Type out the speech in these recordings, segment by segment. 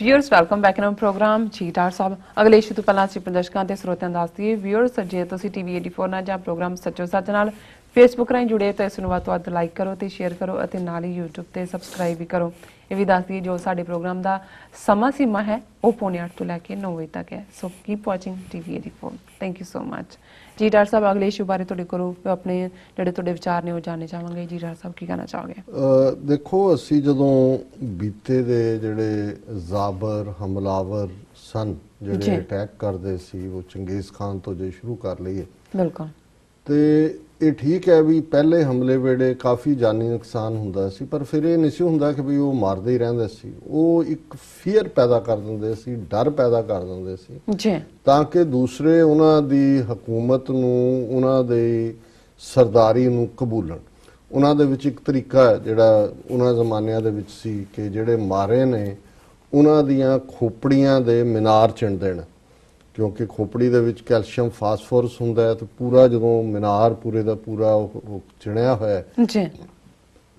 Viewers welcome back in program ਜੀ doctor ਸਾਹਿਬ ਅਗਲੇ ਇਸ਼ੂ ਤੋਂ ਪਹਿਲਾਂ ਅਸੀਂ ਪ੍ਰਦਰਸ਼ਕਾਂ ਤੇ ਸਰੋਤਿਆਂ ਨੂੰ ਦੱਸ ਦਈਏ। ਵਿਊਅਰਸ ਜੇ ਤੁਸੀਂ ਟੀਵੀ 84 ਨਾਲ ਜਾਂ ਪ੍ਰੋਗਰਾਮ ਸੱਚੋ ਸੱਚ ਨਾਲ ਫੇਸਬੁੱਕ ਰਾਹੀਂ ਜੁੜੇ ਤਾਂ ਇਸ ਨੂੰ ਵੱਧ ਤੋਂ ਵੱਧ ਲਾਈਕ ਕਰੋ ਤੇ ਸ਼ੇਅਰ ਕਰੋ ਅਤੇ ਨਾਲ ਹੀ YouTube ਤੇ ਸਬਸਕ੍ਰਾਈਬ ਵੀ ਕਰੋ। ਇਹ ਵੀ ਦੱਸ ਜੋ ਸਾਡੇ ਪ੍ਰੋਗਰਾਮ ਦਾ ਸਮਾਂ ਸੀਮਾ ਹੈ, ਉਹ ਪੌਣੇ 8 ਤੋਂ ਲੈ ਕੇ 9 ਵਜੇ ਤੱਕ ਹੈ। So keep watching TV 84 thank you so much ਜੀ ਡਾਕਟਰ ਸਾਹਿਬ ਅਗਲੇ ਇਸ਼ੂ ਬਾਰੇ ਤੁਹਾਡੇ ਕੋਲੋਂ ਆਪਣੇ ਜਿਹੜੇ ਤੁਹਾਡੇ ਵਿਚਾਰ ਨੇ ਉਹ ਜਾਣਨੇ ਚਾਹਾਂਗੇ। ਜੀ ਡਾਕਟਰ ਸਾਹਿਬ ਕੀ ਕਹਿਣਾ ਚਾਹੋਗੇ? ਦੇਖੋ ਅਸੀਂ ਜਦੋਂ ਬੀਤੇ ਦੇ ਜਿਹੜੇ ਜ਼ਾਬਰ ਹਮਲਾਵਰ ਸਨ। ਜਿਹੜੇ ਅਟੈਕ ਕਰਦੇ ਸੀ ਉਹ ਚੰਗੇਜ਼ ਖਾਨ ਤੋਂ ਜੇ ਸ਼ੁਰੂ ਕਰ ਲਈਏ। ਬਿਲਕੁਲ। ਤੇ ਇਹ ਠੀਕ ਹੈ ਵੀ ਪਹਿਲੇ ਹਮਲੇ ਵੇਲੇ ਕਾਫੀ ਜਾਨੀ ਨੁਕਸਾਨ ਹੁੰਦਾ ਸੀ ਪਰ ਫਿਰ ਇਹ ਨਹੀਂ ਸੀ ਹੁੰਦਾ ਕਿ ਵੀ ਉਹ ਮਾਰਦੇ ਹੀ ਰਹਿੰਦੇ ਸੀ। ਉਹ ਇੱਕ ਫੀਅਰ ਪੈਦਾ ਕਰ ਦਿੰਦੇ ਸੀ ਡਰ ਪੈਦਾ ਕਰ ਦਿੰਦੇ ਸੀ। ਜੀ। ਤਾਂ ਕਿ ਦੂਸਰੇ ਉਹਨਾਂ ਦੀ ਹਕੂਮਤ ਨੂੰ ਉਹਨਾਂ ਦੇ ਸਰਦਾਰੀ ਨੂੰ ਕਬੂਲਣ। ਉਹਨਾਂ ਦੇ ਵਿੱਚ ਇੱਕ ਤਰੀਕਾ ਹੈ ਜਿਹੜਾ ਉਹਨਾਂ ਜ਼ਮਾਨਿਆਂ ਦੇ ਵਿੱਚ ਸੀ ਕਿ ਜਿਹੜੇ ਮਾਰੇ ਨੇ ਉਹਨਾਂ ਦੀਆਂ ਖੋਪੜੀਆਂ ਦੇ ਮੀਨਾਰ ਚਿਣ ਦੇਣ ਕਿਉਂਕਿ ਖੋਪੜੀ ਦੇ ਵਿੱਚ ਕੈਲਸ਼ੀਅਮ ਫਾਸਫੋਰਸ ਹੁੰਦਾ ਹੈ ਤੇ ਪੂਰਾ ਜਦੋਂ ਮੀਨਾਰ ਪੂਰੇ ਦਾ ਪੂਰਾ ਉਹ- ਚਿਣਿਆ ਹੋਇਆ ਹੈ। ਜੀ।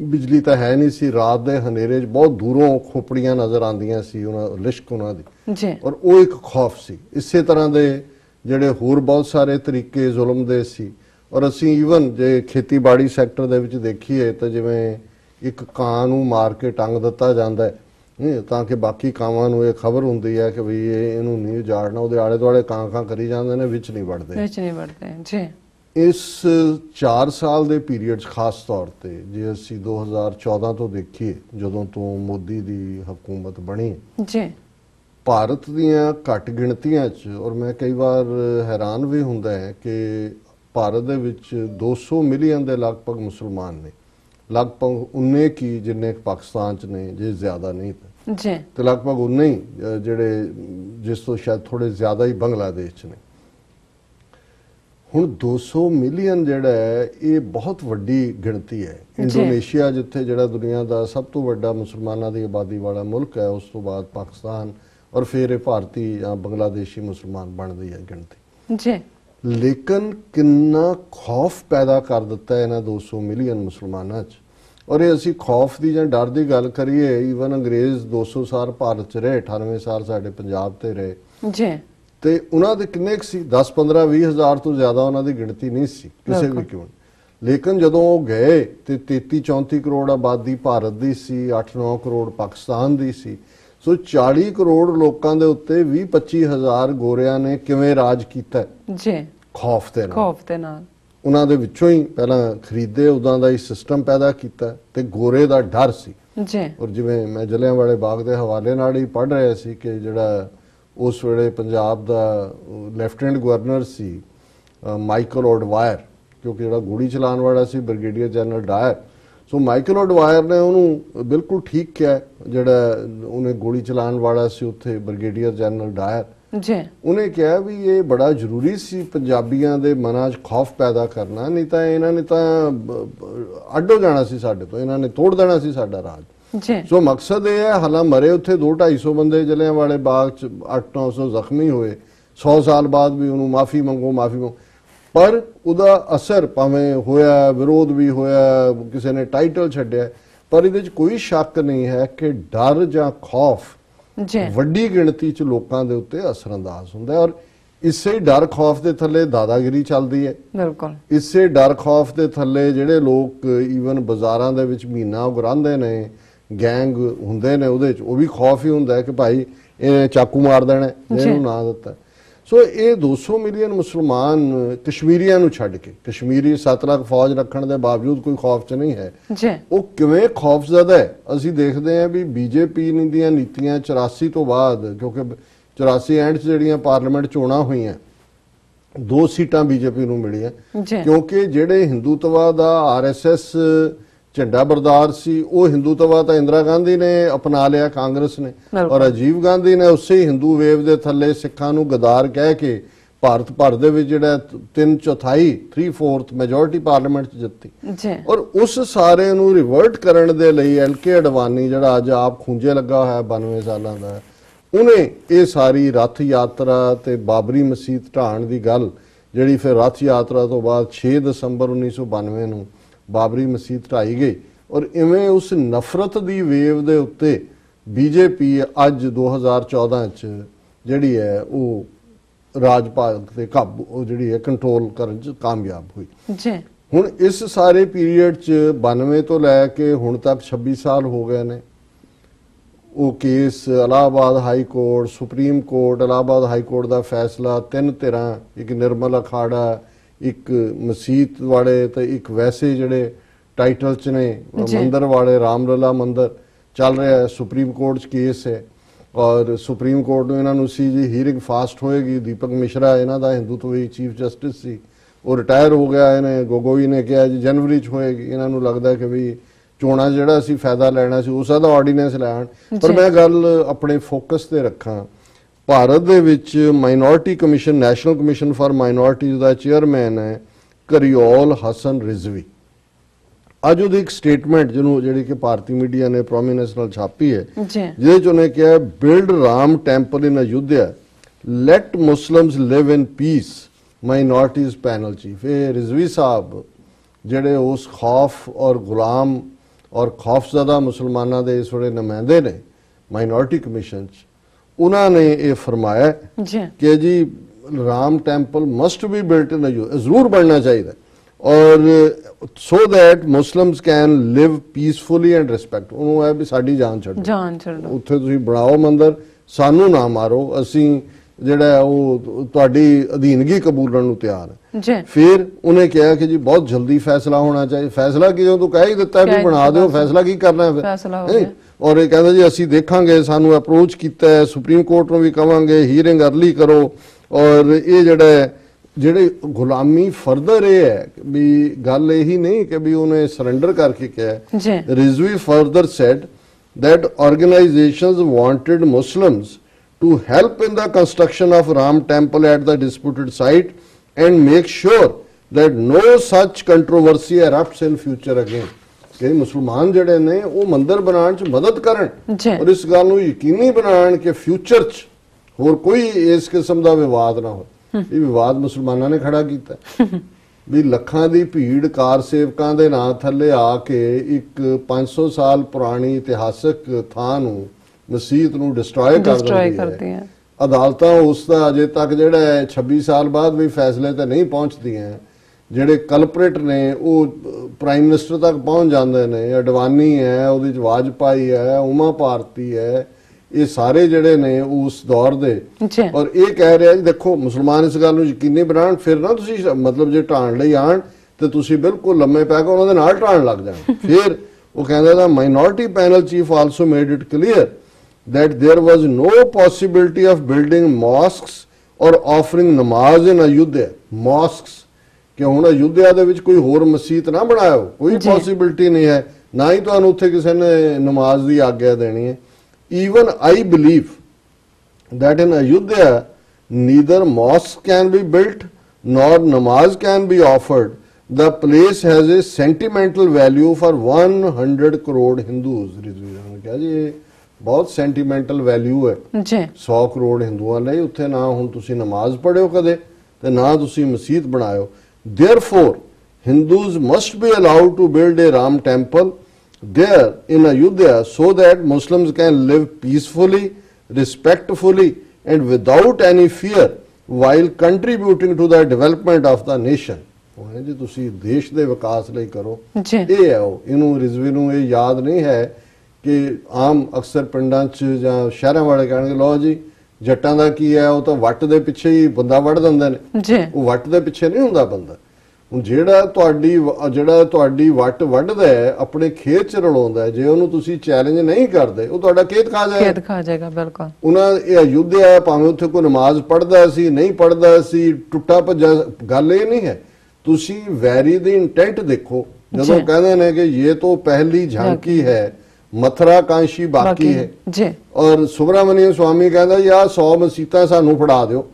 ਬਿਜਲੀ ਤਾਂ ਹੈ ਨਹੀਂ ਸੀ ਰਾਤ ਦੇ ਹਨੇਰੇ 'ਚ ਬਹੁਤ ਦੂਰੋਂ ਖੋਪੜੀਆਂ ਨਜ਼ਰ ਆਉਂਦੀਆਂ ਸੀ ਉਹਨਾਂ ਲਿਸ਼ਕ ਉਹਨਾਂ ਦੀ। ਜੀ। ਔਰ ਉਹ ਇੱਕ ਖੌਫ ਸੀ। ਇਸੇ ਤਰ੍ਹਾਂ ਦੇ ਜਿਹੜੇ ਹੋਰ ਬਹੁਤ ਸਾਰੇ ਤਰੀਕੇ ਜ਼ੁਲਮ ਦੇ ਸੀ। ਔਰ ਅਸੀਂ ਈਵਨ ਜੇ ਖੇਤੀਬਾੜੀ ਸੈਕਟਰ ਦੇ ਵਿੱਚ ਦੇਖੀਏ ਤਾਂ ਜਿਵੇਂ ਇੱਕ ਕਾਂ ਨੂੰ ਮਾਰ ਕੇ ਟੰਗ ਦਿੱਤਾ ਜਾਂਦਾ ਹੈ ਨਹੀਂ, ਤਾਂ ਕਿ ਬਾਕੀ ਕਾਵਾਂ ਨੂੰ ਇਹ ਖਬਰ ਹੁੰਦੀ ਹੈ ਕਿ ਵੀ ਇਹ ਇਹਨੂੰ ਨਹੀਂ ਉਜਾੜਨਾ ਉਹਦੇ ਆਲੇ ਦੁਆਲੇ ਕਾਂ ਕਾਂ ਕਰੀ ਜਾਂਦੇ ਨੇ ਵਿੱਚ ਨਹੀਂ ਵੜਦੇ। ਵਿੱਚ ਨਹੀਂ ਵੜਦੇ ਜੀ। ਇਸ 4 ਸਾਲ ਦੇ ਪੀਰੀਅਡ 'ਚ ਖਾਸ ਤੌਰ ਤੇ ਜੇ ਅਸੀਂ 2014 ਤੋਂ ਦੇਖੀਏ ਜਦੋਂ ਤੋਂ ਮੋਦੀ ਦੀ ਹਕੂਮਤ ਬਣੀ ਜੀ। ਭਾਰਤ ਦੀਆਂ ਘੱਟ ਗਿਣਤੀਆਂ 'ਚ ਔਰ ਮੈਂ ਕਈ ਵਾਰ ਹੈਰਾਨ ਵੀ ਹੁੰਦਾ ਹੈ ਕਿ ਭਾਰਤ ਦੇ ਵਿੱਚ 200 ਮਿਲੀਅਨ ਦੇ ਲਗਭਗ ਮੁਸਲਮਾਨ ਨੇ। ਲਗਭਗ ਉਨੇ ਕੀ ਜਿੰਨੇ ਪਾਕਿਸਤਾਨ 'ਚ ਨੇ ਜੇ ਜ਼ਿਆਦਾ ਨਹੀਂ ਜੀ। ਤੇ ਲਗਭਗ ਉਨੇ ਹੀ ਜਿਹੜੇ ਜਿਸ ਤੋਂ ਸ਼ਾਇਦ ਥੋੜੇ ਜ਼ਿਆਦਾ ਹੀ ਬੰਗਲਾਦੇਸ਼ 'ਚ ਨੇ। ਹੁਣ 200 ਮਿਲੀਅਨ ਜਿਹੜਾ ਹੈ ਇਹ ਬਹੁਤ ਵੱਡੀ ਗਿਣਤੀ ਹੈ। ਇੰਡੋਨੇਸ਼ੀਆ ਜਿੱਥੇ ਜਿਹੜਾ ਦੁਨੀਆ ਦਾ ਸਭ ਤੋਂ ਵੱਡਾ ਮੁਸਲਮਾਨਾਂ ਦੀ ਆਬਾਦੀ ਵਾਲਾ ਮੁਲਕ ਹੈ ਉਸ ਤੋਂ ਬਾਅਦ ਪਾਕਿਸਤਾਨ ਔਰ ਫਿਰ ਇਹ ਭਾਰਤੀ ਜਾਂ ਬੰਗਲਾਦੇਸ਼ੀ ਮੁਸਲਮਾਨ ਬਣਦੀ ਹੈ ਗਿਣਤੀ। ਜੀ। ਲੇਕਿਨ ਕਿੰਨਾ ਖੌਫ ਪੈਦਾ ਕਰ ਦਿੱਤਾ ਹੈ ਇਹਨਾਂ 200 ਮਿਲੀਅਨ ਮੁਸਲਮਾਨਾਂ 'ਚ। ਔਰ ਇਹ ਅਸੀਂ ਖੌਫ ਦੀ ਜਾਂ ਡਰ ਦੀ ਗੱਲ ਕਰੀਏ ਈਵਨ ਅੰਗਰੇਜ਼ 200 ਸਾਲ ਭਾਰਤ 'ਚ ਰਹੇ 98 ਸਾਲ ਸਾਡੇ ਪੰਜਾਬ ਤੇ ਰਹੇ। ਜੀ। ਤੇ ਉਹਨਾਂ ਦੇ ਕਿੰਨੇ ਸੀ? 10 15 20 ਹਜ਼ਾਰ ਤੋਂ ਜ਼ਿਆਦਾ ਉਹਨਾਂ ਦੀ ਗਿਣਤੀ ਨਹੀਂ ਸੀ ਕਿਸੇ ਵੀ। ਕਿਉਂ ਲੇਕਿਨ ਜਦੋਂ ਉਹ ਗਏ ਤੇ 33 34 ਕਰੋੜ ਆਬਾਦੀ ਭਾਰਤ ਦੀ ਸੀ 8-9 ਕਰੋੜ ਪਾਕਿਸਤਾਨ ਦੀ ਸੀ। ਸੋ 40 ਕਰੋੜ ਲੋਕਾਂ ਦੇ ਉੱਤੇ 20 25 ਹਜ਼ਾਰ ਗੋਰਿਆਂ ਨੇ ਕਿਵੇਂ ਰਾਜ ਕੀਤਾ? ਜੀ। ਖੌਫ ਦੇ ਨਾਲ। ਖੌਫ ਦੇ ਨਾਲ। ਉਹਨਾਂ ਦੇ ਵਿੱਚੋਂ ਹੀ ਪਹਿਲਾਂ ਖਰੀਦੇ ਉਦਾਂ ਦਾ ਹੀ ਸਿਸਟਮ ਪੈਦਾ ਕੀਤਾ ਤੇ ਗੋਰੇ ਦਾ ਡਰ ਸੀ। ਜੀ। ਔਰ ਜਿਵੇਂ ਮੈਂ ਜਲਿਆਂਵਾਲੇ ਬਾਗ ਦੇ ਹਵਾਲੇ ਨਾਲ ਹੀ ਪੜ੍ਹ ਰਿਹਾ ਸੀ ਕਿ ਜਿਹੜਾ ਉਸ ਵੇਲੇ ਪੰਜਾਬ ਦਾ ਲੈਫਟੀਨੈਂਟ ਗਵਰਨਰ ਸੀ ਮਾਈਕਲ ਔਡਵਾਇਰ ਕਿਉਂਕਿ ਜਿਹੜਾ ਗੋਲੀ ਚਲਾਉਣ ਵਾਲਾ ਸੀ brigadier general Dyer. So Michael O'Dwyer ਨੇ ਉਹਨੂੰ ਬਿਲਕੁਲ ਠੀਕ ਕਿਹਾ ਜਿਹੜਾ ਉਹਨੇ ਗੋਲੀ ਚਲਾਉਣ ਵਾਲਾ ਸੀ ਉੱਥੇ ਬ੍ਰਿਗੇਡੀਅਰ ਜਨਰਲ ਡਾਇਰ। ਜੀ। ਉਹਨੇ ਕਿਹਾ ਵੀ ਇਹ ਬੜਾ ਜ਼ਰੂਰੀ ਸੀ ਪੰਜਾਬੀਆਂ ਦੇ ਮਨਾਂ 'ਚ ਖੌਫ ਪੈਦਾ ਕਰਨਾ ਨਹੀਂ ਤਾਂ ਇਹਨਾਂ ਨੇ ਤਾਂ ਅੱਡ ਹੋ ਜਾਣਾ ਸੀ ਸਾਡੇ ਤੋਂ ਇਹਨਾਂ ਨੇ ਤੋੜ ਦੇਣਾ ਸੀ ਸਾਡਾ ਰਾਜ। ਜੀ। ਸੋ ਮਕਸਦ ਇਹ ਹੈ ਹਾਲਾਂ ਮਰੇ ਉੱਥੇ 2-250 ਬੰਦੇ ਜਲਿਆਂ ਵਾਲੇ ਬਾਗ 'ਚ 8-900 ਜ਼ਖਮੀ ਹੋਏ। 100 ਸਾਲ ਬਾਅਦ ਵੀ ਉਹਨੂੰ ਮਾਫੀ ਮੰਗੋ ਮਾਫੀ ਮੰਗੋ। ਪਰ ਉਹਦਾ ਅਸਰ ਭਾਵੇਂ ਹੋਇਆ ਵਿਰੋਧ ਵੀ ਹੋਇਆ ਕਿਸੇ ਨੇ ਟਾਈਟਲ ਛੱਡਿਆ ਪਰ ਇਹਦੇ 'ਚ ਕੋਈ ਸ਼ੱਕ ਨਹੀਂ ਹੈ ਕਿ ਡਰ ਜਾਂ ਖੌਫ ਵੱਡੀ ਗਿਣਤੀ 'ਚ ਲੋਕਾਂ ਦੇ ਉੱਤੇ ਅਸਰਅੰਦਾਜ਼ ਹੁੰਦਾ ਹੈ ਔਰ ਇਸੇ ਡਰ ਖੌਫ ਦੇ ਥੱਲੇ ਦਾਦਾਗਿਰੀ ਚੱਲਦੀ ਹੈ। ਬਿਲਕੁਲ। ਇਸੇ ਡਰ ਖੌਫ ਦੇ ਥੱਲੇ ਜਿਹੜੇ ਲੋਕ ਈਵਨ ਬਾਜ਼ਾਰਾਂ ਦੇ ਵਿੱਚ ਮਹੀਨਾ ਉਗਰਾਉਂਦੇ ਨੇ ਗੈਂਗ ਹੁੰਦੇ ਨੇ ਉਹਦੇ 'ਚ ਉਹ ਵੀ ਖੌਫ ਹੀ ਹੁੰਦਾ ਹੈ ਕਿ ਭਾਈ ਇਹ ਚਾਕੂ ਮਾਰ ਦੇਣਾ। ਇਹਨੂੰ ਨਾ ਦਿੱਤਾ। ਸੋ ਇਹ 200 ਮਿਲੀਅਨ ਮੁਸਲਮਾਨ ਕਸ਼ਮੀਰੀਆਂ ਨੂੰ ਛੱਡ ਕੇ ਕਸ਼ਮੀਰੀ 7 ਲੱਖ ਫੌਜ ਰੱਖਣ ਦੇ ਬਾਵਜੂਦ ਕੋਈ ਖੌਫ 'ਚ ਨਹੀਂ ਹੈ। ਜੀ। ਉਹ ਕਿਵੇਂ ਖੌਫਜ਼ਦਾ ਹੈ? ਅਸੀਂ ਦੇਖਦੇ ਹਾਂ ਵੀ ਬੀਜੇਪੀ ਦੀਆਂ ਨੀਤੀਆਂ 84 ਤੋਂ ਬਾਅਦ ਕਿਉਂਕਿ 84 ਐਂਡ 'ਚ ਜਿਹੜੀਆਂ ਪਾਰਲੀਮੈਂਟ ਚੋਣਾਂ ਹੋਈਆਂ ਦੋ ਸੀਟਾਂ ਬੀਜੇਪੀ ਨੂੰ ਮਿਲੀਆਂ। ਕਿਉਂਕਿ ਜਿਹੜੇ ਹਿੰਦੂਤਵਾ ਦਾ ਆਰਐਸਐਸ ਝੰਡਾ ਬਰਦਾਰ ਸੀ ਉਹ ਹਿੰਦੂਤਵਾ ਤਾਂ ਇੰਦਰਾ ਗਾਂਧੀ ਨੇ ਅਪਣਾ ਲਿਆ ਕਾਂਗਰਸ ਨੇ। ਔਰ ਅਜੀਵ ਗਾਂਧੀ ਨੇ ਉਸੇ ਹਿੰਦੂ ਵੇਵ ਦੇ ਥੱਲੇ ਸਿੱਖਾਂ ਨੂੰ ਗਦਾਰ ਕਹਿ ਕੇ ਭਾਰਤ ਭਰ ਦੇ ਵਿੱਚ ਜਿਹੜਾ 3 ਚੌਥਾਈ 3/4 ਮੈਜੋਰਿਟੀ ਪਾਰਲੀਮੈਂਟ ਚ ਜਿੱਤੀ। ਜੀ। ਔਰ ਉਸ ਸਾਰੇ ਨੂੰ ਰਿਵਰਟ ਕਰਨ ਦੇ ਲਈ ਐਲਕੇ ਅਡਵਾਨੀ ਜਿਹੜਾ ਅੱਜ ਆਪ ਖੁੰਝੇ ਲੱਗਾ ਹੋਇਆ 92 ਸਾਲਾਂ ਦਾ ਉਹਨੇ ਇਹ ਸਾਰੀ ਰੱਥ ਯਾਤਰਾ ਤੇ ਬਾਬਰੀ ਮਸਜਿਦ ਢਾਣ ਦੀ ਗੱਲ ਜਿਹੜੀ ਫਿਰ ਰੱਥ ਯਾਤਰਾ ਤੋਂ ਬਾਅਦ 6 ਦਸੰਬਰ 1992 ਨੂੰ ਬਾਬਰੀ ਮਸਜਿਦ ਢਾਈ ਗਈ ਔਰ ਇਵੇਂ ਉਸ ਨਫ਼ਰਤ ਦੀ ਵੇਵ ਦੇ ਉੱਤੇ ਬੀਜੇਪੀ ਅੱਜ 2014 ਚ ਜਿਹੜੀ ਹੈ ਉਹ ਰਾਜ ਭਾਗ ਤੇ ਕਾਬੂ ਉਹ ਜਿਹੜੀ ਹੈ ਕੰਟਰੋਲ ਕਰਨ ਚ ਕਾਮਯਾਬ ਹੋਈ। ਜੀ। ਹੁਣ ਇਸ ਸਾਰੇ ਪੀਰੀਅਡ ਚ 92 ਤੋਂ ਲੈ ਕੇ ਹੁਣ ਤੱਕ 26 ਸਾਲ ਹੋ ਗਏ ਨੇ। ਉਹ case Allahabad high court supreme court Allahabad high court ਦਾ ਫੈਸਲਾ ਤਿੰਨ ਧਿਰਾਂ ਇੱਕ ਨਿਰਮਲ ਅਖਾੜਾ ਇੱਕ ਮਸਜਿਦ ਵਾਲੇ ਤੇ ਇੱਕ ਵੈਸੇ ਜਿਹੜੇ ਟਾਈਟਲ ਚ ਨੇ। ਮੰਦਰ ਵਾਲੇ ਰਾਮਲਲਾ ਮੰਦਰ ਚੱਲ ਰਿਹਾ ਹੈ ਸੁਪਰੀਮ ਕੋਰਟ ਚ ਕੇਸ ਹੈ। ਔਰ ਸੁਪਰੀਮ ਕੋਰਟ ਨੂੰ ਇਹਨਾਂ ਨੂੰ ਸੀ ਜੀ ਹੀਅਰਿੰਗ ਫਾਸਟ ਹੋਏਗੀ। ਦੀਪਕ ਮਿਸ਼ਰਾ ਇਹਨਾਂ ਦਾ ਹਿੰਦੂਤਵੀ ਚੀਫ ਜਸਟਿਸ ਸੀ। ਉਹ ਰਿਟਾਇਰ ਹੋ ਗਿਆ ਇਹਨੇ ਗੋਗੋਈ ਨੇ ਕਿਹਾ ਜੀ ਜਨਵਰੀ ਚ ਹੋਏਗੀ। ਇਹਨਾਂ ਨੂੰ ਲੱਗਦਾ ਕਿ ਵੀ ਚੋਣਾਂ ਜਿਹੜਾ ਅਸੀਂ ਫਾਇਦਾ ਲੈਣਾ ਸੀ ਉਸ ਦਾ ਆਰਡੀਨੈਂਸ ਲੈਣ। ਪਰ। ਮੈਂ ਗੱਲ ਆਪਣੇ ਫੋਕਸ ਤੇ ਰੱਖਾਂ। ਭਾਰਤ ਦੇ ਵਿੱਚ minority commission national commission for minorities the chairman ਹੈ ਕਰਿਓਲ ਹਸਨ ਰਿਜ਼ਵੀ। ਅੱਜ ਉਹਦੀ ਇੱਕ ਸਟੇਟਮੈਂਟ ਜਿਹਨੂੰ ਜਿਹੜੀ ਕਿ ਭਾਰਤੀ ਮੀਡੀਆ ਨੇ ਪ੍ਰੋਮਿਨੈਂਸ ਨਾਲ ਛਾਪੀ ਹੈ ਜਿਹਦੇ ਚ ਉਹਨੇ ਕਿਹਾ build Ram temple in Ayodhya let Muslims live in peace minorities panel chief ਇਹ ਰਿਜ਼ਵੀ ਸਾਹਿਬ ਜਿਹੜੇ ਉਸ ਖੌਫ ਔਰ ਗੁਲਾਮ ਔਰ ਖੌਫਜ਼ਦਾ ਮੁਸਲਮਾਨਾਂ ਦੇ ਇਸ ਵੇਲੇ ਨੁਮਾਇੰਦੇ ਨੇ ਮਾਈਨੋਰਿਟੀ ਕਮਿਸ਼ਨ ਚ। ਉਹਨਾਂ ਨੇ ਇਹ ਫਰਮਾਇਆ ਕਿ ਜੀ Ram temple must be built in Ayodhya ਜ਼ਰੂਰ ਬਣਨਾ ਚਾਹੀਦਾ। ਔਰ so that Muslims can live peacefully and respect ਉਹਨੂੰ ਹੈ ਵੀ ਸਾਡੀ ਜਾਨ ਛੱਡੋ ਜਾਨ ਛੱਡੋ ਉੱਥੇ ਤੁਸੀਂ ਬਣਾਓ ਮੰਦਰ ਸਾਨੂੰ ਨਾ ਮਾਰੋ। ਅਸੀਂ ਜਿਹੜਾ ਉਹ ਤੁਹਾਡੀ ਅਧੀਨਗੀ ਕਬੂਲਣ ਨੂੰ ਤਿਆਰ ਹੈ। ਜੀ। ਫਿਰ ਉਹਨੇ ਕਿਹਾ ਕਿ ਜੀ ਬਹੁਤ ਜਲਦੀ ਫੈਸਲਾ ਹੋਣਾ ਚਾਹੀਦਾ ਫੈਸਲਾ ਕੀ ਜਦੋਂ ਤੂੰ ਕਹਿ ਹੀ ਦਿੱਤਾ ਵੀ ਬਣਾ ਦਿਓ। ਫੈਸਲਾ ਕੀ ਕਰਨਾ ਹੈ ਫਿਰ? ਫੈਸਲਾ ਹੈਂ? ਗਿਆ। ਔਰ ਇਹ ਕਹਿੰਦਾ ਜੀ ਅਸੀਂ ਦੇਖਾਂਗੇ ਸਾਨੂੰ ਅਪਰੋਚ ਕੀਤਾ ਹੈ ਸੁਪਰੀਮ ਕੋਰਟ ਨੂੰ ਵੀ ਕਵਾਂਗੇ ਹੀਅਰਿੰਗ ਅਰਲੀ ਕਰੋ ਔਰ ਇਹ ਜਿਹੜਾ ਹੈ, ਜਿਹੜੇ ਗੁਲਾਮੀ ਫਰਦਰ ਇਹ ਹੈ ਵੀ ਗੱਲ ਇਹੀ ਨਹੀਂ ਕਿ ਵੀ ਉਹਨੇ ਸਰੈਂਡਰ ਕਰਕੇ ਕਿਹਾ ਹੈ। ਜੀ Rizvi further said that organizations wanted Muslims to help in the construction of Ram temple at the disputed site and make sure that no such controversy erupts in future again. ਕਿ ਮੁਸਲਮਾਨ ਜਿਹੜੇ ਨੇ ਉਹ ਮੰਦਿਰ ਬਣਾਉਣ ਚ ਮਦਦ ਕਰਨ। ਔਰ ਇਸ ਗੱਲ ਨੂੰ ਯਕੀਨੀ ਬਣਾਉਣ ਕਿ ਫਿਊਚਰ ਚ ਹੋਰ ਕੋਈ ਇਸ ਕਿਸਮ ਦਾ ਵਿਵਾਦ ਨਾ ਹੋਵੇ ਇਹ ਵਿਵਾਦ ਮੁਸਲਮਾਨਾਂ ਨੇ ਖੜਾ ਕੀਤਾ ਹੈ। ਵੀ ਲੱਖਾਂ ਦੀ ਭੀੜ ਕਾਰ ਸੇਵਕਾਂ ਦੇ ਨਾਂ ਥੱਲੇ ਆ ਕੇ ਇੱਕ 500 ਸਾਲ ਪੁਰਾਣੀ ਇਤਿਹਾਸਕ ਥਾਂ ਨੂੰ ਮਸਜਿਦ ਨੂੰ ਡਿਸਟਰੋਏ ਕਰ ਦਿੰਦੀ ਹੈ ਹੈ। ਅਦਾਲਤਾਂ ਉਸ ਦਾ ਅਜੇ ਤੱਕ ਜਿਹੜਾ ਹੈ 26 ਸਾਲ ਬਾਅਦ ਵੀ ਫੈਸਲੇ ਤੇ ਨਹੀਂ ਪਹੁੰਚਦੀਆਂ ਜਿਹੜੇ ਕਲਪਰੇਟ ਨੇ ਉਹ ਪ੍ਰਾਈਮ ਮਿਨਿਸਟਰ ਤੱਕ ਪਹੁੰਚ ਜਾਂਦੇ ਨੇ। ਅਡਵਾਨੀ ਹੈ ਉਹਦੇ ਚ ਵਾਜਪਾਈ ਹੈ ਉਮਾ ਭਾਰਤੀ ਹੈ ਇਹ ਸਾਰੇ ਜਿਹੜੇ ਨੇ ਉਸ ਦੌਰ ਦੇ। ਔਰ ਇਹ ਕਹਿ ਰਿਹਾ ਜੀ ਦੇਖੋ ਮੁਸਲਮਾਨ ਇਸ ਗੱਲ ਨੂੰ ਯਕੀਨੀ ਬਣਾਉਣ ਫਿਰ ਨਾ ਤੁਸੀਂ ਮਤਲਬ ਜੇ ਢਾਣ ਲਈ ਆਣ ਤੇ ਤੁਸੀਂ ਬਿਲਕੁਲ ਲੰਮੇ ਪੈ ਕੇ ਉਹਨਾਂ ਦੇ ਨਾਲ ਢਾਣ ਲੱਗ ਜਾਣ। ਫਿਰ ਉਹ ਕਹਿੰਦਾ the minority panel chief also made it clear that there was no possibility of building mosques or offering namaz in Ayodhya. Mosques ਕਿ ਹੁਣ ਅਯੁੱਧਿਆ ਦੇ ਵਿੱਚ ਕੋਈ ਹੋਰ ਮਸਜਿਦ ਨਾ ਬਣਾਇਓ ਕੋਈ। ਪੋਸਿਬਿਲਿਟੀ ਨਹੀਂ ਹੈ ਨਾ ਹੀ ਤੁਹਾਨੂੰ ਉੱਥੇ ਕਿਸੇ ਨੇ ਨਮਾਜ਼ ਦੀ ਆਗਿਆ ਦੇਣੀ ਹੈ even I believe that in Ayodhya neither mosque can be built nor namaz can be offered. The place has a sentimental value for 100 crore Hindus. Rizvi ਨੇ ਕਿਹਾ ਜੀ ਬਹੁਤ ਸੈਂਟੀਮੈਂਟਲ ਵੈਲਿਊ ਹੈ ਜੀ 100 ਕਰੋੜ ਹਿੰਦੂਆਂ ਲਈ ਉੱਥੇ ਨਾ ਹੁਣ ਤੁਸੀਂ ਨਮਾਜ਼ ਪੜ੍ਹਿਓ ਕਦੇ ਤੇ ਨਾ ਤੁਸੀਂ ਮਸਜਿਦ ਬਣਾਇਓ therefore hindus must be allowed to build a ram temple there in ayodhya so that muslims can live peacefully respectfully and without any fear while contributing to the development of the nation ਉਹ ਹੈ ਜੀ ਤੁਸੀਂ ਦੇਸ਼ ਦੇ ਵਿਕਾਸ ਲਈ ਕਰੋ ਇਹ ਹੈ ਉਹ ਇਹਨੂੰ ਰਿਜ਼ਵੀ ਨੂੰ ਇਹ ਯਾਦ ਨਹੀਂ ਹੈ ਕਿ ਆਮ ਅਕਸਰ ਪਿੰਡਾਂ 'ਚ ਜਾਂ ਸ਼ਹਿਰਾਂ ਵਾਲੇ ਕਹਿਣਗੇ ਲਓ ਜੀ ਜੱਟਾਂ ਦਾ ਕੀ ਹੈ? ਉਹ ਤਾਂ ਵੱਟ ਦੇ ਪਿੱਛੇ ਹੀ ਬੰਦਾ ਵੜ ਦਿੰਦੇ ਨੇ। ਜੀ। ਉਹ ਵੱਟ ਦੇ ਪਿੱਛੇ ਨਹੀਂ ਹੁੰਦਾ ਬੰਦਾ। ਹੁਣ ਜਿਹੜਾ ਤੁਹਾਡੀ ਜਿਹੜਾ ਤੁਹਾਡੀ ਵੱਟ ਵੱਢਦਾ ਹੈ ਆਪਣੇ ਖੇਤ 'ਚ ਰਲਾਉਂਦਾ ਹੈ ਜੇ ਉਹਨੂੰ ਤੁਸੀਂ ਚੈਲੰਜ ਨਹੀਂ ਕਰਦੇ ਉਹ ਤੁਹਾਡਾ ਖੇਤ ਖਾ ਜਾਏਗਾ। ਖੇਤ ਖਾ ਜਾਏਗਾ ਬਿਲਕੁਲ। ਉਹਨਾਂ ਇਹ ਅਯੁੱਧਿਆ ਭਾਵੇਂ ਉੱਥੇ ਕੋਈ ਨਮਾਜ਼ ਪੜ੍ਹਦਾ ਸੀ ਨਹੀਂ ਪੜ੍ਹਦਾ ਸੀ ਟੁੱਟਾ ਭੱਜਾ ਗੱਲ ਇਹ ਨਹੀਂ ਹੈ। ਤੁਸੀਂ ਵੈਰੀ ਦੀ ਇੰਟੈਂਟ ਦੇਖੋ। ਜਦੋਂ। ਕਹਿੰਦੇ ਨੇ ਕਿ ਇਹ ਤੋਂ ਪਹਿਲੀ ਝਾਂਕੀ ਹੈ ਮਥਰਾ ਕਾਂਸ਼ੀ ਬਾਕੀ ਹੈ। ਜੀ। ਔਰ ਸੁਬਰਾਮਨੀਅਮ ਸਵਾਮੀ ਕਹਿੰਦਾ ਯਾ 100 ਮਸੀਤਾਂ ਸਾਨੂੰ ਫੜਾ ਦਿਓ।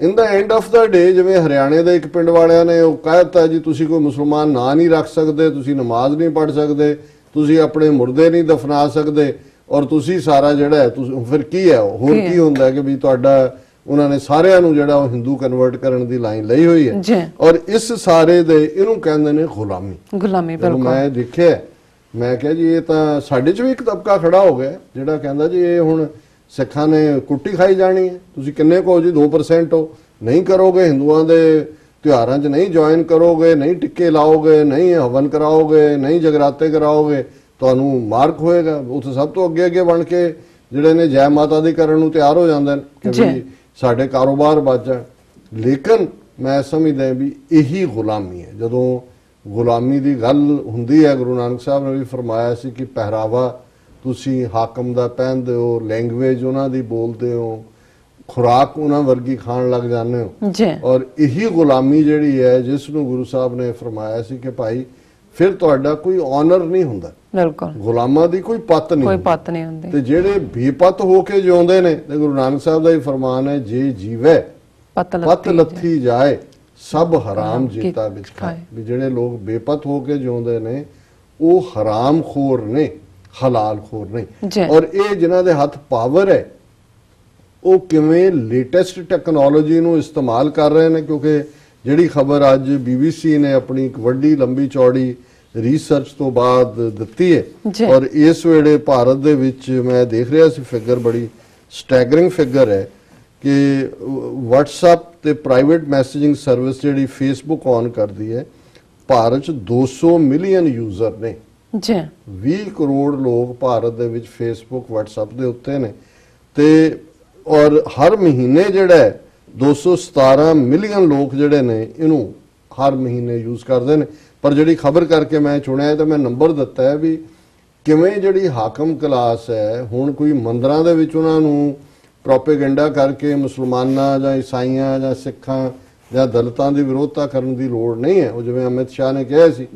ਇਨ ਦਾ ਐਂਡ ਆਫ ਦਾ ਡੇ ਜਿਵੇਂ ਹਰਿਆਣੇ ਦੇ ਇੱਕ ਪਿੰਡ ਵਾਲਿਆਂ ਨੇ ਉਹ ਕਹਿਤਾ ਜੀ ਤੁਸੀਂ ਕੋਈ ਮੁਸਲਮਾਨ ਨਾਂ ਨਹੀਂ ਰੱਖ ਸਕਦੇ ਤੁਸੀਂ ਨਮਾਜ਼ ਨਹੀਂ ਪੜ੍ਹ ਸਕਦੇ ਤੁਸੀਂ ਆਪਣੇ ਮੁਰਦੇ ਨਹੀਂ ਦਫਨਾ ਸਕਦੇ ਔਰ ਤੁਸੀਂ ਸਾਰਾ ਜਿਹੜਾ ਹੈ ਤੁਸੀਂ ਫਿਰ ਕੀ ਹੈ? ਹੋਰ ਕੀ ਹੁੰਦਾ ਕਿ ਵੀ ਤੁਹਾਡਾ ਉਹਨਾਂ ਨੇ ਸਾਰਿਆਂ ਨੂੰ ਜਿਹੜਾ ਉਹ ਹਿੰਦੂ ਕਨਵਰਟ ਕਰਨ ਦੀ ਲਾਈਨ ਲਈ ਹੋਈ। ਹੈ। ਔਰ ਇਸ ਸਾਰੇ ਦੇ ਇਹਨੂੰ ਕਹਿੰਦੇ ਨੇ ਗੁਲਾਮੀ। ਗੁਲਾਮੀ ਬਿਲਕੁਲ। ਮੈਂ ਦੇਖਿਆ ਮੈਂ ਕਿਹਾ ਜੀ ਇਹ ਤਾਂ ਸਾਡੇ 'ਚ ਵੀ ਇੱਕ ਤਬਕਾ ਖੜਾ ਹੋ ਗਿਆ ਜਿਹੜਾ ਕਹਿੰਦਾ ਜੀ ਇਹ ਹੁਣ ਸਿੱਖਾਂ ਨੇ ਕੁੱਟੀ ਖਾਈ ਜਾਣੀ ਹੈ। ਤੁਸੀਂ ਕਿੰਨੇ ਕਹੋ ਜੀ 2% ਹੋ। ਨਹੀਂ ਕਰੋਗੇ ਹਿੰਦੂਆਂ ਦੇ ਤਿਉਹਾਰਾਂ 'ਚ ਨਹੀਂ ਜੁਆਇਨ ਕਰੋਗੇ ਨਹੀਂ ਟਿੱਕੇ ਲਾਓਗੇ ਨਹੀਂ ਹਵਨ ਕਰਾਓਗੇ ਨਹੀਂ ਜਗਰਾਤੇ ਕਰਾਓਗੇ ਤੁਹਾਨੂੰ ਮਾਰਕ ਹੋਏਗਾ। ਉੱਥੇ ਸਭ ਤੋਂ ਅੱਗੇ ਅੱਗੇ ਬਣ ਕੇ ਜਿਹੜੇ ਨੇ ਜੈ ਮਾਤਾ ਦੀ ਕਰਨ ਨੂੰ ਤਿਆਰ ਹੋ ਜਾਂਦੇ ਨੇ ਕਿ ਸਾਡੇ ਕਾਰੋਬਾਰ ਬਚ ਜਾਣ। ਲੇਕਿਨ ਮੈਂ ਸਮਝਦਾ ਵੀ ਇਹੀ ਗੁਲਾਮੀ ਹੈ। ਜਦੋਂ ਗੁਲਾਮੀ ਦੀ ਗੱਲ ਹੁੰਦੀ ਹੈ ਗੁਰੂ ਨਾਨਕ ਸਾਹਿਬ ਨੇ ਵੀ ਫਰਮਾਇਆ ਸੀ ਕਿ ਪਹਿਰਾਵਾ ਤੁਸੀਂ ਹਾਕਮ ਦਾ ਪਹਿਨਦੇ ਹੋ ਲੈਂਗੁਏਜ ਉਹਨਾਂ ਦੀ ਬੋਲਦੇ ਹੋ ਖੁਰਾਕ ਉਹਨਾਂ ਵਰਗੀ ਖਾਣ ਲੱਗ ਜਾਂਦੇ ਹੋ। ਜੀ। ਔਰ ਇਹੀ ਗੁਲਾਮੀ ਜਿਹੜੀ ਹੈ ਜਿਸ ਨੂੰ ਗੁਰੂ ਸਾਹਿਬ ਨੇ ਫਰਮਾਇਆ ਸੀ ਕਿ ਭਾਈ ਫਿਰ ਤੁਹਾਡਾ ਕੋਈ ਆਨਰ ਨਹੀਂ ਹੁੰਦਾ। ਬਿਲਕੁਲ। ਗੁਲਾਮਾਂ ਦੀ ਕੋਈ ਪੱਤ ਨਹੀਂ ਕੋਈ। ਪੱਤ ਨਹੀਂ ਹੁੰਦੀ। ਤੇ ਜਿਹੜੇ ਬੇਪਤ ਹੋ ਕੇ ਜਿਉਂਦੇ ਨੇ ਤੇ ਗੁਰੂ ਨਾਨਕ ਸਾਹਿਬ ਦਾ ਹੀ ਫਰਮਾਨ ਹੈ ਜੇ ਜੀਵੇ ਪੱਤ ਲੱਥੀ ਜਾਏ। ਸਭ ਹਰਾਮ ਜੀਤਾ ਵਿੱਚ ਖਾਏ। ਵੀ ਜਿਹੜੇ ਲੋਕ ਬੇਪਤ ਹੋ ਕੇ ਜਿਉਂਦੇ ਨੇ ਉਹ ਹਰਾਮ ਖੋਰ ਨੇ ਹਲਾਲ ਖੋਰ। ਨਹੀਂ ਔਰ ਇਹ ਜਿਨ੍ਹਾਂ ਦੇ ਹੱਥ ਪਾਵਰ ਹੈ ਉਹ ਕਿਵੇਂ ਲੇਟੈਸਟ ਟੈਕਨੋਲੋਜੀ ਨੂੰ ਇਸਤੇਮਾਲ ਕਰ ਰਹੇ ਨੇ ਕਿਉਂਕਿ ਜਿਹੜੀ ਖਬਰ ਅੱਜ BBC ਨੇ ਆਪਣੀ ਇੱਕ ਵੱਡੀ ਲੰਬੀ ਚੌੜੀ ਰਿਸਰਚ ਤੋਂ ਬਾਅਦ ਦਿੱਤੀ। ਹੈ ਔਰ ਇਸ ਵੇਲੇ ਭਾਰਤ ਦੇ ਵਿੱਚ ਮੈਂ ਦੇਖ ਰਿਹਾ ਸੀ ਫਿਗਰ ਬੜੀ ਸਟੈਗਰਿੰਗ ਫਿਗਰ ਹੈ ਕਿ WhatsApp ਤੇ ਪ੍ਰਾਈਵੇਟ ਮੈਸੇਜਿੰਗ ਸਰਵਿਸ ਜਿਹੜੀ Facebook ਔਨ ਕਰਦੀ ਹੈ ਭਾਰਤ 'ਚ 200 ਮਿਲੀਅਨ ਯੂਜ਼ਰ ਨੇ। ਜੀ। 20 ਕਰੋੜ ਲੋਕ ਭਾਰਤ ਦੇ ਵਿੱਚ ਫੇਸਬੁੱਕ WhatsApp ਦੇ ਉੱਤੇ ਨੇ। ਤੇ ਔਰ ਹਰ ਮਹੀਨੇ ਜਿਹੜਾ ਹੈ 217 ਮਿਲੀਅਨ ਲੋਕ ਜਿਹੜੇ ਨੇ ਇਹਨੂੰ ਹਰ ਮਹੀਨੇ ਯੂਜ਼ ਕਰਦੇ ਨੇ। ਪਰ ਜਿਹੜੀ ਖਬਰ ਕਰਕੇ ਮੈਂ ਚੁਣਿਆ ਤਾਂ ਮੈਂ ਨੰਬਰ ਦਿੱਤਾ ਹੈ ਵੀ ਕਿਵੇਂ ਜਿਹੜੀ ਹਾਕਮ ਕਲਾਸ ਹੈ ਹੁਣ ਕੋਈ ਮੰਦਰਾਂ ਦੇ ਵਿੱਚ ਉਹਨਾਂ ਨੂੰ ਪ੍ਰੋਪੇਗੈਂਡਾ ਕਰਕੇ ਮੁਸਲਮਾਨਾਂ ਜਾਂ ਈਸਾਈਆਂ ਜਾਂ ਸਿੱਖਾਂ ਜਾਂ ਦਲਿਤਾਂ ਦੀ ਵਿਰੋਧਤਾ ਕਰਨ ਦੀ ਲੋੜ ਨਹੀਂ ਹੈ। ਉਹ ਜਿਵੇਂ ਅਮਿਤ ਸ਼ਾਹ ਨੇ ਕਿਹਾ ਸੀ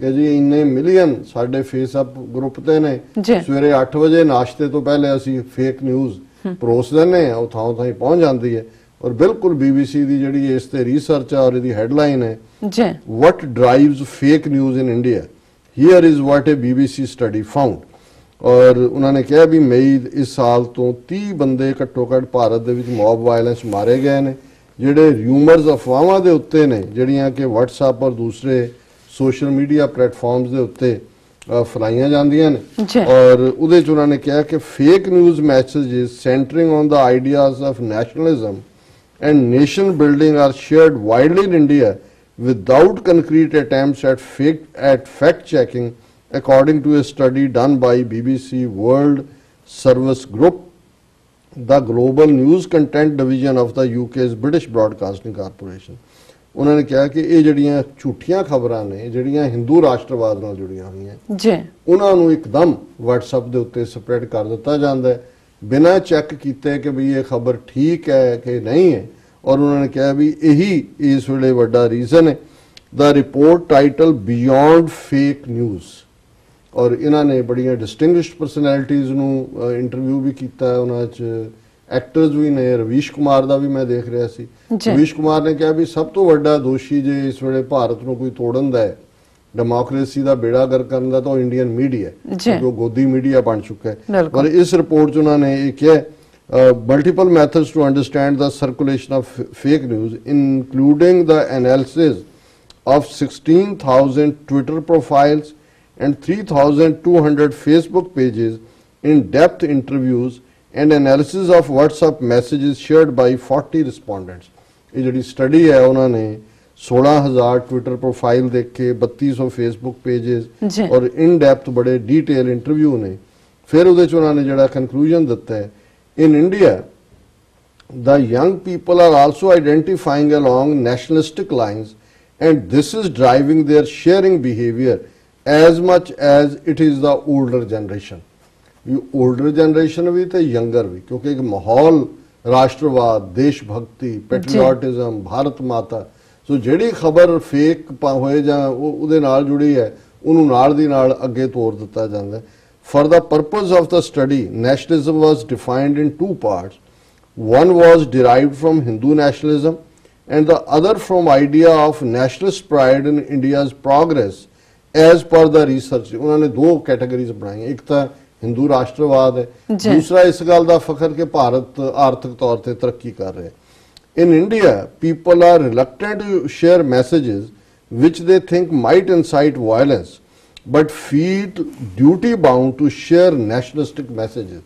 ਕਿ ਜੀ ਇੰਨੇ ਮਿਲੀਅਨ ਸਾਡੇ ਫੇਸਅਪ ਗਰੁੱਪ ਤੇ ਨੇ। ਸਵੇਰੇ 8 ਵਜੇ ਨਾਸ਼ਤੇ ਤੋਂ ਪਹਿਲੇ ਅਸੀਂ ਫੇਕ ਨਿਊਜ਼ ਪਰੋਸ ਦਿੰਦੇ ਆ ਉਹ ਥਾਂ ਥਾਂ ਪਹੁੰਚ ਜਾਂਦੀ ਹੈ। ਔਰ ਬਿਲਕੁਲ BBC ਦੀ ਜਿਹੜੀ ਇਸ ਤੇ ਰਿਸਰਚ ਆ ਔਰ ਇਹਦੀ ਹੈਡਲਾਈਨ ਹੈ ਜੀ। What drives fake news in India? Here is what a BBC study found. ਔਰ ਉਹਨਾਂ ਨੇ ਕਿਹਾ ਵੀ ਮਈ ਇਸ ਸਾਲ ਤੋਂ 30 ਬੰਦੇ ਘੱਟੋ ਘੱਟ ਭਾਰਤ ਦੇ ਵਿੱਚ ਮੌਬ ਵਾਇਲੈਂਸ ਮਾਰੇ ਗਏ ਨੇ ਜਿਹੜੇ ਰਿਊਮਰਸ ਅਫਵਾਹਾਂ ਦੇ ਉੱਤੇ ਨੇ ਜਿਹੜੀਆਂ ਕਿ WhatsApp ਔਰ ਦੂਸਰੇ ਸੋਸ਼ਲ ਮੀਡੀਆ ਪਲੇਟਫਾਰਮਸ ਦੇ ਉੱਤੇ ਫੈਲਾਈਆਂ ਜਾਂਦੀਆਂ ਨੇ। ਔਰ ਉਹਦੇ ਚ ਉਹਨਾਂ ਨੇ ਕਿਹਾ ਕਿ fake news messages centering on the ideas of nationalism and nation building are shared widely in India without concrete attempts at fake, at fact checking according to a study done by BBC World Service Group the global news content division of the UK's British Broadcasting Corporation ਉਹਨਾਂ ਨੇ ਕਿਹਾ ਕਿ ਇਹ ਜਿਹੜੀਆਂ ਝੂਠੀਆਂ ਖਬਰਾਂ ਨੇ ਜਿਹੜੀਆਂ ਹਿੰਦੂ ਰਾਸ਼ਟਰਵਾਦ ਨਾਲ ਜੁੜੀਆਂ ਹੋਈਆਂ ਜੀ ਉਹਨਾਂ ਨੂੰ ਇੱਕਦਮ WhatsApp ਦੇ ਉੱਤੇ ਸਪਰੈਡ ਕਰ ਦਿੱਤਾ ਜਾਂਦਾ ਹੈ ਬਿਨਾਂ ਚੈੱਕ ਕੀਤੇ ਕਿ ਵੀ ਇਹ ਖਬਰ ਠੀਕ ਹੈ ਕਿ ਨਹੀਂ ਹੈ ਔਰ ਉਹਨਾਂ ਨੇ ਕਿਹਾ ਵੀ ਇਹੀ ਇਸ ਵੇਲੇ ਵੱਡਾ ਰੀਜ਼ਨ ਹੈ the report title beyond fake news ਔਰ ਇਹਨਾਂ ਨੇ ਬੜੀਆਂ ਡਿਸਟਿੰਗੁਇਸ਼ਡ ਪਰਸਨੈਲਿਟੀਜ਼ ਨੂੰ ਇੰਟਰਵਿਊ ਵੀ ਕੀਤਾ ਉਹਨਾਂ 'ਚ ਐਕਟਰਸ ਵੀ ਨੇ ਰਵੀਸ਼ ਕੁਮਾਰ ਦਾ ਵੀ ਮੈਂ ਦੇਖ ਰਿਹਾ ਸੀ। ਰਵੀਸ਼ ਕੁਮਾਰ ਨੇ ਕਿਹਾ ਵੀ ਸਭ ਤੋਂ ਵੱਡਾ ਦੋਸ਼ੀ ਜੇ ਇਸ ਵੇਲੇ ਭਾਰਤ ਨੂੰ ਕੋਈ ਤੋੜਨ ਦਾ ਹੈ ਡੈਮੋਕ੍ਰੇਸੀ ਦਾ ਬੇੜਾ ਗਰ ਕਰਨ ਦਾ ਤਾਂ ਉਹ ਇੰਡੀਅਨ ਮੀਡੀਆ ਹੈ ਜੀ। ਗੋਦੀ ਮੀਡੀਆ ਬਣ ਚੁੱਕਾ ਹੈ। ਪਰ ਇਸ ਰਿਪੋਰਟ 'ਚ ਉਹਨਾਂ ਨੇ ਇਹ ਕਿਹਾ multiple methods to understand the circulation of fake news including the analysis of 16,000 Twitter profiles and 3,200 Facebook pages, in depth interviews, and analysis of WhatsApp messages shared by 40 respondents. ਇਹ ਜਿਹੜੀ ਸਟੱਡੀ ਹੈ ਉਹਨਾਂ ਨੇ 16000 ਟਵਿੱਟਰ ਪ੍ਰੋਫਾਈਲ ਦੇਖੇ 3200 Facebook pages. ਔਰ in depth ਬੜੇ detail interview ਨੇ ਫਿਰ ਉਹਦੇ ਚ ਉਹਨਾਂ ਨੇ ਜਿਹੜਾ ਕਨਕਲੂਜਨ ਦਿੱਤਾ ਹੈ in India the young people are also identifying along nationalistic lines and this is driving their sharing behavior as much as it is the older generation ਵੀ 올ਡਰ ਜਨਰੇਸ਼ਨ ਵੀ ਤੇ ਯੰਗਰ ਵੀ ਕਿਉਂਕਿ ਇੱਕ ਮਾਹੌਲ ਰਾਸ਼ਟਰਵਾਦ ਦੇਸ਼ ਭਗਤੀ ਪੈਟਰੀਓਟਿਜ਼ਮ ਭਾਰਤ ਮਾਤਾ ਸੋ ਜਿਹੜੀ ਖਬਰ ਫੇਕ ਹੋਏ ਜਾਂ ਉਹ- ਉਹਦੇ ਨਾਲ ਜੁੜੀ ਹੈ ਉਹਨੂੰ ਨਾਲ ਦੀ ਨਾਲ ਅੱਗੇ ਤੋਰ ਦਿੱਤਾ ਜਾਂਦਾ ਹੈ for the purpose of the study nationalism was defined in two parts one was derived from hindu nationalism and the other from idea of nationalist pride in india's progress as per the research ਉਹਨਾਂ ਨੇ ਦੋ categories ਬਣਾਈਆਂ ਇੱਕ ਤਾਂ ਹਿੰਦੂ ਰਾਸ਼ਟਰਵਾਦ ਹੈ। ਦੂਸਰਾ ਇਸ ਗੱਲ ਦਾ ਫਖਰ ਕਿ ਭਾਰਤ ਆਰਥਿਕ ਤੌਰ ਤੇ ਤਰੱਕੀ ਕਰ ਰਿਹਾ ਹੈ In India, people are reluctant to share messages which they think might incite violence, but feel duty bound to share nationalistic messages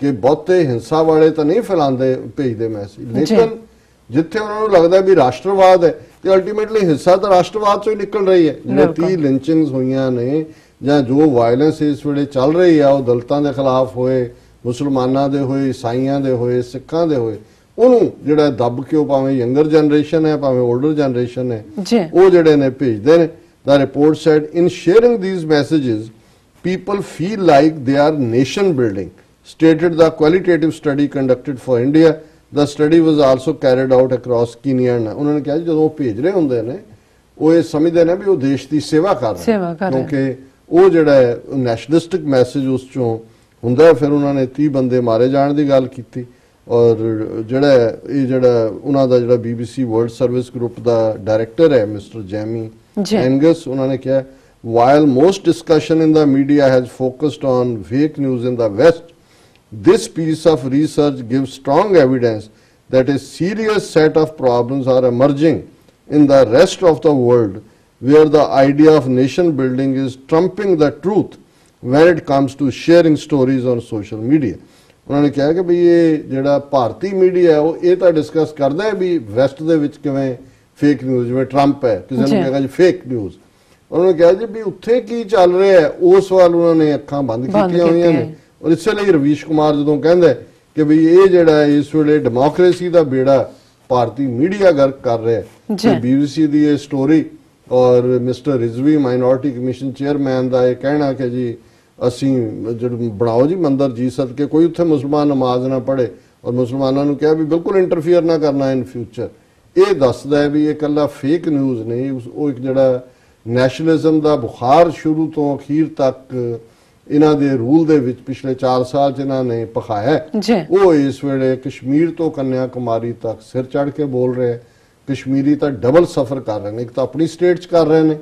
ਕਿ ਬਹੁਤੇ ਹਿੰਸਾ ਵਾਲੇ ਤਾਂ ਨਹੀਂ ਫੈਲਾਉਂਦੇ ਭੇਜਦੇ ਮੈਸੇਜ ਲੇਕਿਨ ਜਿੱਥੇ ਉਹਨਾਂ ਨੂੰ ਲੱਗਦਾ ਵੀ ਰਾਸ਼ਟਰਵਾਦ ਹੈ ਤੇ ਅਲਟੀਮੇਟਲੀ ਹਿੱਸਾ ਤਾਂ ਰਾਸ਼ਟਰਵਾਦ ਚੋਂ ਹੀ ਨਿਕਲ ਰਹੀ ਹੈ। ਜਿਹੜੇ ਲਿੰਚਿੰਗਸ ਹੋਈਆਂ ਨੇ ਜਾਂ ਜੋ ਵਾਇਲੈਂਸ ਇਸ ਵੇਲੇ ਚੱਲ ਰਹੀ ਆ ਉਹ ਦਲਤਾਂ ਦੇ ਖਿਲਾਫ ਹੋਏ ਮੁਸਲਮਾਨਾਂ ਦੇ ਹੋਏ ਈਸਾਈਆਂ ਦੇ ਹੋਏ ਸਿੱਖਾਂ ਦੇ ਹੋਏ ਉਹਨੂੰ ਜਿਹੜਾ ਦੱਬ ਕੇ ਉਹ ਭਾਵੇਂ ਯੰਗਰ ਜਨਰੇਸ਼ਨ ਹੈ ਭਾਵੇਂ 올ਡਰ ਜਨਰੇਸ਼ਨ ਹੈ ਉਹ ਜਿਹੜੇ ਨੇ ਭੇਜਦੇ ਨੇ। The report said in sharing these messages people feel like they are nation building. Stated the qualitative study conducted for india study was also carried out across kenya and ਉਹਨਾਂ ਨੇ ਕਿਹਾ ਜਦੋਂ ਉਹ ਭੇਜ ਰਹੇ ਹੁੰਦੇ ਨੇ ਉਹ ਇਹ ਸਮਝਦੇ ਨੇ ਵੀ ਉਹ ਦੇਸ਼ ਦੀ ਸੇਵਾ ਕਰ ਰਹੇ। ਕਿਉਂਕਿ ਉਹ ਜਿਹੜਾ ਹੈ ਨੈਸ਼ਨਲਿਸਟਿਕ ਮੈਸੇਜ ਉਸ ਚੋਂ ਹੁੰਦਾ ਫਿਰ ਉਹਨਾਂ ਨੇ 30 ਬੰਦੇ ਮਾਰੇ ਜਾਣ ਦੀ ਗੱਲ ਕੀਤੀ ਔਰ ਜਿਹੜਾ ਇਹ ਜਿਹੜਾ ਉਹਨਾਂ ਦਾ ਜਿਹੜਾ BBC ਵਰਲਡ ਸਰਵਿਸ ਗਰੁੱਪ ਦਾ ਡਾਇਰੈਕਟਰ ਹੈ ਮਿਸਟਰ ਜੈਮੀ। ਐਂਗਸ ਉਹਨਾਂ ਨੇ ਕਿਹਾ while most discussion in the media has focused on fake news in the west this piece of research gives strong evidence that a serious set of problems are emerging in the rest of the world where the idea of nation building is trumping the truth when it comes to sharing stories on social media ਉਹਨਾਂ ਨੇ ਕਿਹਾ ਕਿ ਵੀ ਇਹ ਜਿਹੜਾ ਭਾਰਤੀ media ਹੈ ਉਹ ਇਹ ਤਾਂ ਡਿਸਕਸ ਕਰਦਾ ਹੈ ਵੀ ਵੈਸਟ ਦੇ ਵਿੱਚ ਕਿਵੇਂ ਫੇਕ ਨਿਊਜ਼ ਜਿਵੇਂ ਟਰੰਪ ਹੈ ਕਿਸੇ। ਨੂੰ ਕਹੇਗਾ ਜੀ ਫੇਕ ਨਿਊਜ਼ ਉਹਨਾਂ ਨੇ ਕਿਹਾ ਜੀ ਵੀ ਉੱਥੇ ਕੀ ਚੱਲ ਰਿਹਾ ਹੈ ਉਸ ਵੱਲ ਉਹਨਾਂ ਨੇ ਅੱਖਾਂ ਬੰਦ ਕੀਤੀਆਂ ਹੋਈਆਂ ਨੇ ਔਰ ਇਸੇ ਲਈ ਰਵੀਸ਼ ਕੁਮਾਰ ਜਦੋਂ ਕਹਿੰਦਾ ਕਿ ਵੀ ਇਹ ਜਿਹੜਾ ਇਸ ਵੇਲੇ ਡੈਮੋਕ੍ਰੇਸੀ ਦਾ ਬੇੜਾ ਭਾਰਤੀ ਮੀਡੀਆ ਗਰਕ ਕਰ ਰਿਹਾ ਹੈ। ਬੀਬੀਸੀ ਦੀ ਇਹ ਸਟੋਰੀ ਔਰ mister Rizvi minority commission chairman ਦਾ ਇਹ ਕਹਿਣਾ ਕਿ ਜੀ ਅਸੀਂ ਜਿਹੜਾ ਬਣਾਓ ਜੀ ਮੰਦਰ ਜੀ ਸਦਕੇ ਕੋਈ ਉੱਥੇ ਮੁਸਲਮਾਨ ਨਮਾਜ਼ ਨਾ ਪੜ੍ਹੇ ਔਰ ਮੁਸਲਮਾਨਾਂ ਨੂੰ ਕਿਹਾ ਵੀ ਬਿਲਕੁਲ ਇੰਟਰਫੀਅਰ ਨਾ ਕਰਨਾ ਇਨ ਫਿਊਚਰ ਇਹ ਦੱਸਦਾ ਹੈ ਵੀ ਇਹ ਕੱਲਾ ਫੇਕ ਨਿਊਜ਼ ਨਹੀਂ ਉਹ ਇੱਕ ਜਿਹੜਾ ਨੈਸ਼ਨਲਿਜ਼ਮ ਦਾ ਬੁਖਾਰ ਸ਼ੁਰੂ ਤੋਂ ਅਖੀਰ ਤੱਕ ਇਹਨਾਂ ਦੇ ਰੂਲ ਦੇ ਵਿੱਚ ਪਿਛਲੇ 4 ਸਾਲ ਇਹਨਾਂ ਨੇ ਪਖਾਇਆ ਉਹ ਇਸ ਵੇਲੇ ਕਸ਼ਮੀਰ ਤੋਂ ਕੰਨਿਆ ਕੁਮਾਰੀ ਤੱਕ ਸਿਰ ਚੜ ਕੇ ਬੋਲ ਰਹੇ। ਕਸ਼ਮੀਰੀ ਤਾਂ ਡਬਲ ਸਫਰ ਕਰ ਰਹੇ ਨੇ ਇੱਕ ਤਾਂ ਆਪਣੀ ਸਟੇਟ 'ਚ ਕਰ ਰਹੇ ਨੇ।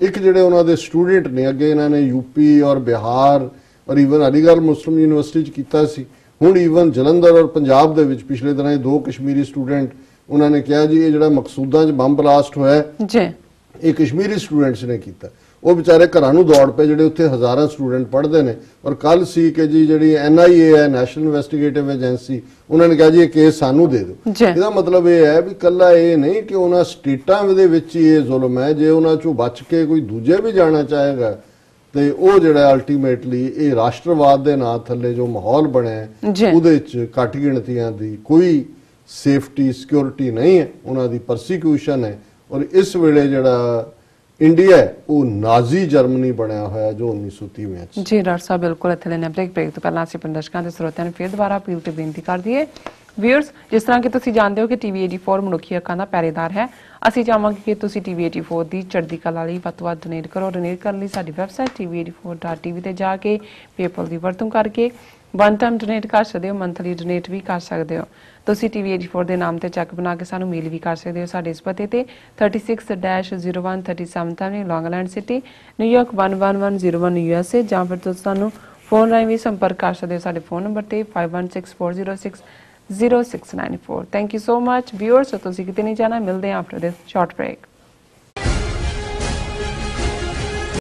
ਇੱਕ ਜਿਹੜੇ ਉਹਨਾਂ ਦੇ ਸਟੂਡੈਂਟ ਨੇ ਅੱਗੇ ਇਹਨਾਂ ਨੇ ਯੂਪੀ ਔਰ ਬਿਹਾਰ ਔਰ ਈਵਨ ਅਲੀਗੜ੍ਹ ਮੁਸਲਿਮ ਯੂਨੀਵਰਸਿਟੀ 'ਚ ਕੀਤਾ ਸੀ। ਹੁਣ ਈਵਨ ਜਲੰਧਰ ਔਰ ਪੰਜਾਬ ਦੇ ਵਿੱਚ ਪਿਛਲੇ ਦਿਨਾਂ ਇਹ ਦੋ ਕਸ਼ਮੀਰੀ ਸਟੂਡੈਂਟ ਉਹਨਾਂ ਨੇ ਕਿਹਾ ਜੀ ਇਹ ਜਿਹੜਾ ਮਕਸੂਦਾਂ 'ਚ ਬੰਬ ਬਲਾਸਟ ਹੋਇਆ ਜੀ। ਇਹ ਕਸ਼ਮੀਰੀ ਸਟੂਡੈਂਟਸ ਨੇ ਕੀਤਾ। ਉਹ ਵਿਚਾਰੇ ਘਰਾਂ ਨੂੰ ਦੌੜ ਪਏ ਜਿਹੜੇ ਉੱਥੇ ਹਜ਼ਾਰਾਂ ਸਟੂਡੈਂਟ ਪੜ੍ਹਦੇ ਨੇ। ਔਰ ਕੱਲ ਸੀ ਕਿ ਜੀ ਜਿਹੜੀ ਐਨਆਈਏ ਹੈ ਨੈਸ਼ਨਲ ਇਨਵੈਸਟੀਗੇਟਿਵ ਏਜੰਸੀ ਉਹਨਾਂ ਨੇ ਕਿਹਾ ਜੀ ਇਹ ਕੇਸ ਸਾਨੂੰ ਦੇ ਦਿਓ। ਇਹਦਾ ਮਤਲਬ ਇਹ ਹੈ ਵੀ ਕੱਲਾ ਇਹ ਨਹੀਂ ਕਿ ਉਹਨਾਂ ਸਟੇਟਾਂ ਦੇ ਵਿੱਚ ਹੀ ਇਹ ਜ਼ੁਲਮ ਹੈ। ਜੇ ਉਹਨਾਂ ਚੋਂ ਬਚ ਕੇ ਕੋਈ ਦੂਜੇ ਵੀ ਜਾਣਾ ਚਾਹੇਗਾ ਤੇ ਉਹ ਜਿਹੜਾ ਅਲਟੀਮੇਟਲੀ ਇਹ ਰਾਸ਼ਟਰਵਾਦ ਦੇ ਨਾਂ ਥੱਲੇ ਜੋ ਮਾਹੌਲ ਬਣਿਆ। ਉਹਦੇ ਵਿੱਚ ਘੱਟ ਗਿਣਤੀਆਂ ਦੀ ਕੋਈ ਸੇਫਟੀ ਸਿਕਿਉਰਿਟੀ ਨਹੀਂ ਹੈ। ਉਹਨਾਂ ਦੀ ਪਰਸੀਕਿਊਸ਼ਨ ਹੈ। ਔਰ ਇਸ ਵੇਲੇ ਜਿਹੜਾ ਇੰਡੀਆ ਹੈ, ਉਹ ਨਾਜ਼ੀ ਜਰਮਨੀ ਬਣਿਆ ਹੋਇਆ ਜੋ 1930 ਵਿੱਚ। ਜੀ ਡਾਕਟਰ ਸਾਹਿਬ ਬਿਲਕੁਲ ਇੱਥੇ ਲੈਣੇ ਬ੍ਰੇਕ ਬ੍ਰੇਕ ਤੋਂ ਪਹਿਲਾਂ ਅਸੀਂ ਆਪਣੇ ਦਰਸ਼ਕਾਂ ਦੇ ਸਰੋਤਿਆਂ ਨੂੰ ਫਿਰ ਦੁਬਾਰਾ ਅਪੀਲ ਤੇ ਬੇਨਤੀ ਕਰ ਦਈਏ। ਵੀਅਰਸ ਜਿਸ ਤਰ੍ਹਾਂ ਕਿ ਤੁਸੀਂ ਜਾਣਦੇ ਹੋ ਕਿ ਟੀਵੀ 84 ਮਨੁੱਖੀ ਅੱਖਾਂ ਦਾ ਪਹਿਰੇਦਾਰ ਹੈ ਅਸੀਂ ਚਾਹਾਂਗੇ ਕਿ ਤੁਸੀਂ ਟੀਵੀ 84 ਦੀ ਚੜ੍ਹਦੀ ਕਲਾ ਲਈ ਵੱਧ ਤੋਂ ਵੱਧ ਡੋਨੇਟ ਕਰੋ। ਡੋਨੇਟ ਕਰਨ ਲਈ ਸਾਡੀ ਵੈਬਸਾਈਟ tv84.tv ਤੇ ਜਾ ਕੇ ਪੇਪਲ ਦੀ ਵਰਤੋਂ ਕਰਕੇ ਵਨ ਟਾਈਮ ਡੋਨੇਟ ਕਰ ਸਕਦੇ ਹੋ ਮੰਥਲੀ ਡੋਨੇਟ ਵੀ ਕਰ ਸਕਦੇ ਹੋ। ਤੁਸੀਂ ਟੀਵੀ 84 ਦੇ ਨਾਮ ਤੇ ਚੈੱਕ ਬਣਾ ਕੇ ਸਾਨੂੰ ਮੇਲ ਵੀ ਕਰ ਸਕਦੇ ਹੋ ਸਾਡੇ ਇਸ ਪਤੇ ਤੇ। 36-0137 ਲੌਂਗਲੈਂਡ ਸਿਟੀ ਨਿਊਯਾਰਕ 11101 ਯੂਐਸਏ ਜਾਂ ਫਿਰ ਤੁਸੀਂ ਸਾਨੂੰ ਫੋਨ ਰਾਹੀਂ ਵੀ ਸੰਪਰਕ ਕਰ ਸਕਦੇ ਹੋ ਸਾਡੇ ਫੋਨ ਨੰਬਰ ਤੇ 516406 0694 thank you so much viewers ਤੁਸੀਂ ਕਿਤੇ ਨਹੀਂ ਜਾਣਾ, ਮਿਲਦੇ ਹਾਂ ਆਫਟਰ ਦਿਸ ਸ਼ਾਰਟ ਬ੍ਰੇਕ